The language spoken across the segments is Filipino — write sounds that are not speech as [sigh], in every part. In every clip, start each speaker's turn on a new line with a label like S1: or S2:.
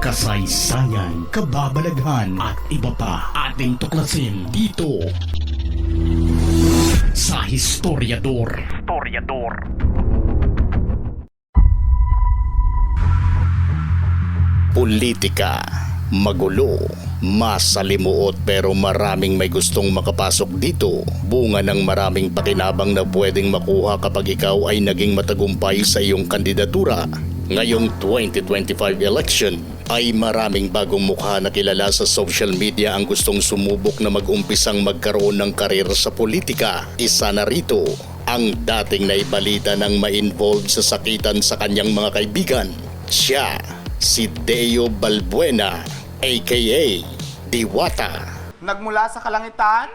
S1: kasaysayan, kababalaghan at iba pa ating tuklasin dito sa Historiador. Historiador.
S2: Politika, magulo, masalimuot pero maraming may gustong makapasok dito. Bunga ng maraming pakinabang na pwedeng makuha kapag ikaw ay naging matagumpay sa iyong kandidatura. Ngayong 2025 election ay maraming bagong mukha na kilala sa social media ang gustong sumubok na mag-umpisang magkaroon ng karir sa politika. Isa na rito ang dating naibalita ng ma-involve sa sakitan sa kanyang mga kaibigan. Siya si Deo Balbuena aka Diwata.
S3: Nagmula sa kalangitan,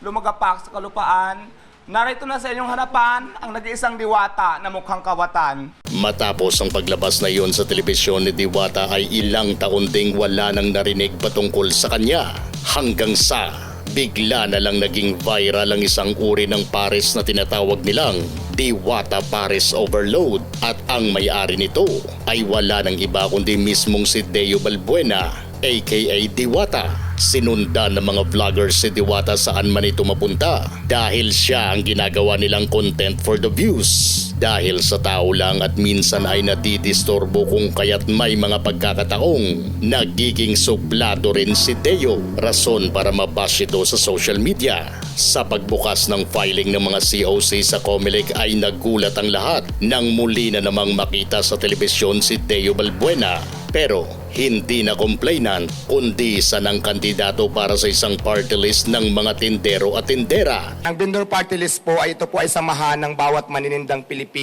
S3: lumagapak sa kalupaan, narito na sa inyong harapan ang nag-iisang diwata na mukhang kawatan.
S2: Matapos ang paglabas na iyon sa telebisyon ni Diwata ay ilang taon ding wala nang narinig patungkol sa kanya. Hanggang sa bigla na lang naging viral ang isang uri ng pares na tinatawag nilang Diwata Pares Overload at ang may-ari nito ay wala nang iba kundi mismong si Deo Balbuena aka Diwata. Sinundan ng mga vloggers si Diwata saan man ito mapunta dahil siya ang ginagawa nilang content for the views. Dahil sa tao lang at minsan ay nadidistorbo kung kaya't may mga pagkakataong nagiging suplado rin si Deo. Rason para mabash ito sa social media. Sa pagbukas ng filing ng mga COC sa Comelec ay nagulat ang lahat nang muli na namang makita sa telebisyon si Deo Balbuena. Pero hindi na complainant kundi isa ng kandidato para sa isang party list ng mga tindero at tindera.
S3: Ang vendor party list po ay ito po ay samahan ng bawat maninindang Pilipino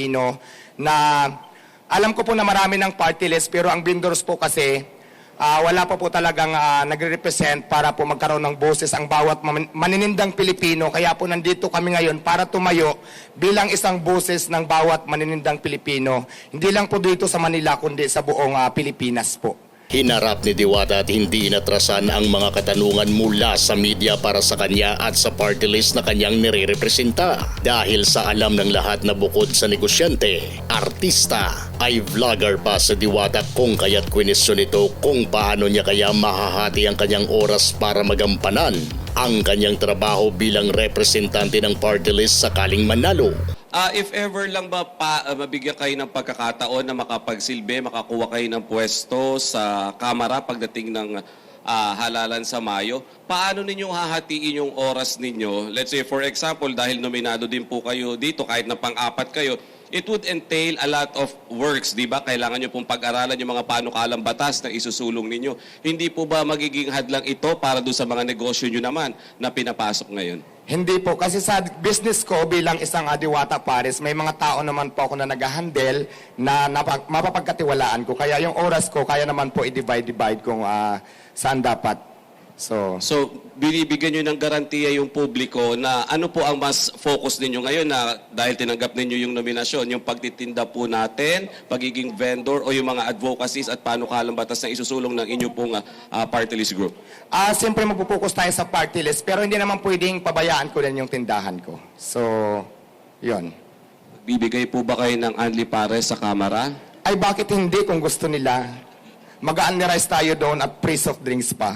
S3: na alam ko po na marami ng party list pero ang vendors po kasi ah, wala pa po talagang ah, nagre-represent para po magkaroon ng boses ang bawat man- maninindang Pilipino. Kaya po nandito kami ngayon para tumayo bilang isang boses ng bawat maninindang Pilipino. Hindi lang po dito sa Manila kundi sa buong ah, Pilipinas po.
S2: Hinarap ni Diwata at hindi inatrasan ang mga katanungan mula sa media para sa kanya at sa party list na kanyang nire-representa. Dahil sa alam ng lahat na bukod sa negosyante, artista, ay vlogger pa sa Diwata kung kaya't kwenisyon ito kung paano niya kaya mahahati ang kanyang oras para magampanan ang kanyang trabaho bilang representante ng party list sakaling manalo.
S4: Ah, if ever lang ba pa, ah, mabigyan kayo ng pagkakataon na makapagsilbi, makakuha kayo ng pwesto sa kamera pagdating ng ah, halalan sa Mayo, paano ninyo hahatiin yung oras ninyo? Let's say, for example, dahil nominado din po kayo dito, kahit na pang-apat kayo, it would entail a lot of works, di ba? Kailangan nyo pong pag-aralan yung mga panukalang batas na isusulong ninyo. Hindi po ba magiging hadlang ito para doon sa mga negosyo nyo naman na pinapasok ngayon?
S3: Hindi po, kasi sa business ko bilang isang adiwata pares, may mga tao naman po ako na nag-handle na napag- mapapagkatiwalaan ko. Kaya yung oras ko, kaya naman po i-divide-divide kung ah, saan dapat. So,
S4: So, binibigyan nyo ng garantiya yung publiko na ano po ang mas focus ninyo ngayon na dahil tinanggap ninyo yung nominasyon, yung pagtitinda po natin, pagiging vendor o yung mga advocacies at panukalang batas na isusulong ng inyo pong ah, ah, party list group.
S3: ah siyempre magpo-focus tayo sa party list, pero hindi naman pwedeng pabayaan ko din yung tindahan ko. So, yon.
S4: Bibigay po ba kayo ng Anli Pares sa kamera?
S3: Ay bakit hindi kung gusto nila? Mag-unrice tayo doon at free soft drinks pa.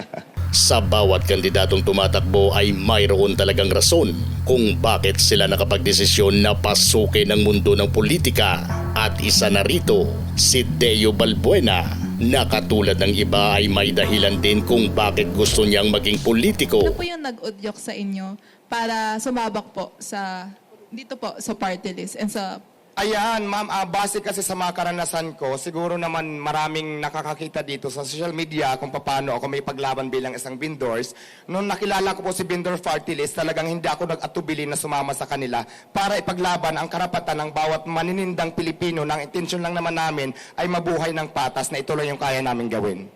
S3: [laughs]
S2: Sa bawat kandidatong tumatakbo ay mayroon talagang rason kung bakit sila nakapagdesisyon na pasukin ang mundo ng politika. At isa na rito, si Deo Balbuena na katulad ng iba ay may dahilan din kung bakit gusto niyang maging politiko.
S5: Ano po yung nag-udyok sa inyo para sumabak po sa dito po sa party list and sa
S3: Ayan, ma'am, ah, base kasi sa mga karanasan ko, siguro naman maraming nakakakita dito sa social media kung paano ako may paglaban bilang isang vendors. Noong nakilala ko po si vendor party talagang hindi ako nag-atubili na sumama sa kanila para ipaglaban ang karapatan ng bawat maninindang Pilipino na ang intensyon lang naman namin ay mabuhay ng patas na lang yung kaya namin gawin.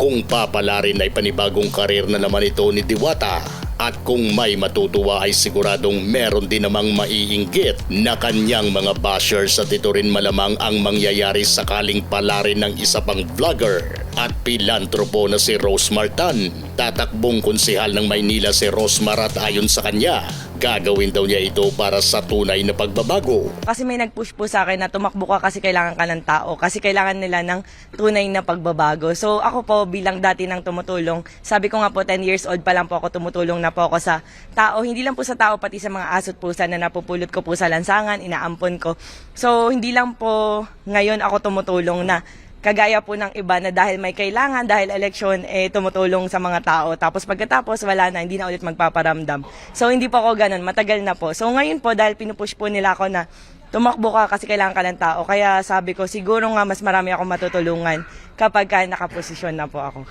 S2: Kung papalarin ay panibagong karir na naman ito ni Diwata at kung may matutuwa ay siguradong meron din namang maiinggit na kanyang mga bashers at ito rin malamang ang mangyayari sakaling palarin ng isa pang vlogger at pilantropo na si Rose Martan. Tatakbong konsihal ng Maynila si Rosmar at ayon sa kanya Gagawin daw niya ito para sa tunay na pagbabago.
S6: Kasi may nag-push po sa akin na tumakbo ka kasi kailangan ka ng tao. Kasi kailangan nila ng tunay na pagbabago. So ako po bilang dati nang tumutulong, sabi ko nga po 10 years old pa lang po ako tumutulong na po ako sa tao. Hindi lang po sa tao, pati sa mga asot pusa na napupulot ko po sa lansangan, inaampon ko. So hindi lang po ngayon ako tumutulong na kagaya po ng iba na dahil may kailangan, dahil eleksyon, eh, tumutulong sa mga tao. Tapos pagkatapos, wala na, hindi na ulit magpaparamdam. So, hindi po ako ganun, matagal na po. So, ngayon po, dahil pinupush po nila ako na tumakbo ka kasi kailangan ka ng tao. Kaya sabi ko, siguro nga mas marami akong matutulungan kapag ka nakaposisyon na po ako.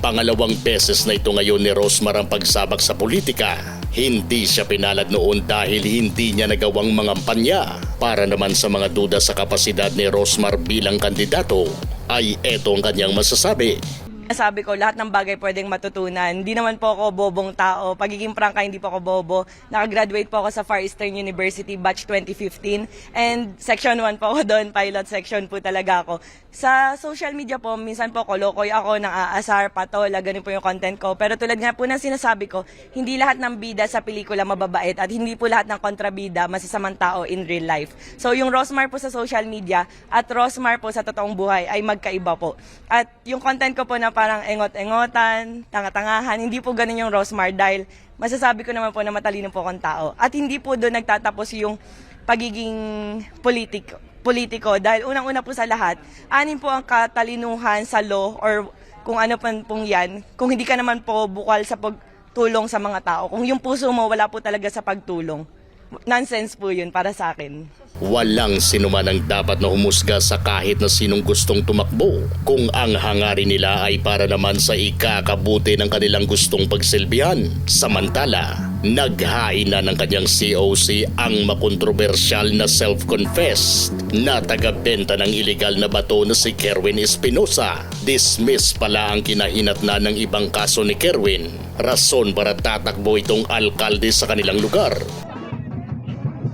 S2: Pangalawang beses na ito ngayon ni Rosmar ang pagsabak sa politika. Hindi siya pinalad noon dahil hindi niya nagawang mangampanya. Para naman sa mga duda sa kapasidad ni Rosmar bilang kandidato, ay eto ang kanyang masasabi.
S6: Sabi ko, lahat ng bagay pwedeng matutunan. Hindi naman po ako bobong tao. Pagiging prangka, hindi po ako bobo. Nakagraduate po ako sa Far Eastern University, batch 2015. And section 1 po ako doon, pilot section po talaga ako. Sa social media po, minsan po kolokoy ako, nang aasar, patola, ganun po yung content ko. Pero tulad nga po ng sinasabi ko, hindi lahat ng bida sa pelikula mababait at hindi po lahat ng kontrabida masasamang tao in real life. So yung Rosmar po sa social media at Rosmar po sa totoong buhay ay magkaiba po. At yung content ko po na parang engot-engotan, tanga-tangahan, hindi po ganun yung Rosmar dahil masasabi ko naman po na matalino po akong tao. At hindi po doon nagtatapos yung pagiging politik politiko dahil unang-una po sa lahat, anin po ang katalinuhan sa law or kung ano pa pong yan, kung hindi ka naman po bukal sa pagtulong sa mga tao. Kung yung puso mo wala po talaga sa pagtulong. Nonsense po yun para sa akin.
S2: Walang sinuman ang dapat na humusga sa kahit na sinong gustong tumakbo kung ang hangarin nila ay para naman sa ikakabuti ng kanilang gustong pagsilbihan. Samantala, naghain na ng kanyang COC ang makontrobersyal na self-confessed na taga-benta ng ilegal na bato na si Kerwin Espinosa. Dismiss pala ang kinahinat na ng ibang kaso ni Kerwin. Rason para tatakbo itong alkalde sa kanilang lugar.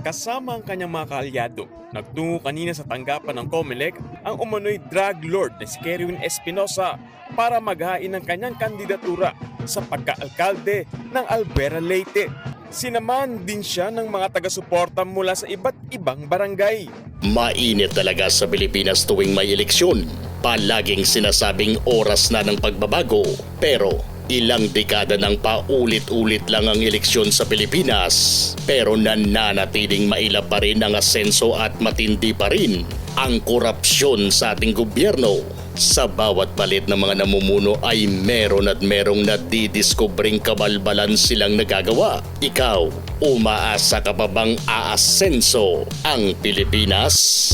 S7: Kasama ang kanyang mga kaalyado, nagtungo kanina sa tanggapan ng COMELEC ang umano'y drug lord na si Kerwin Espinosa para maghain ng kanyang kandidatura sa pagkaalkalde ng Alvera Leyte. Sinaman din siya ng mga taga-suporta mula sa iba't ibang barangay.
S2: Mainit talaga sa Pilipinas tuwing may eleksyon. Palaging sinasabing oras na ng pagbabago. Pero ilang dekada nang paulit-ulit lang ang eleksyon sa Pilipinas. Pero nananatiling mailap pa rin ang asenso at matindi pa rin ang korupsyon sa ating gobyerno. Sa bawat palit ng mga namumuno ay meron at merong nadidiskubring kabalbalan silang nagagawa. Ikaw, umaasa ka pa bang aasenso ang Pilipinas?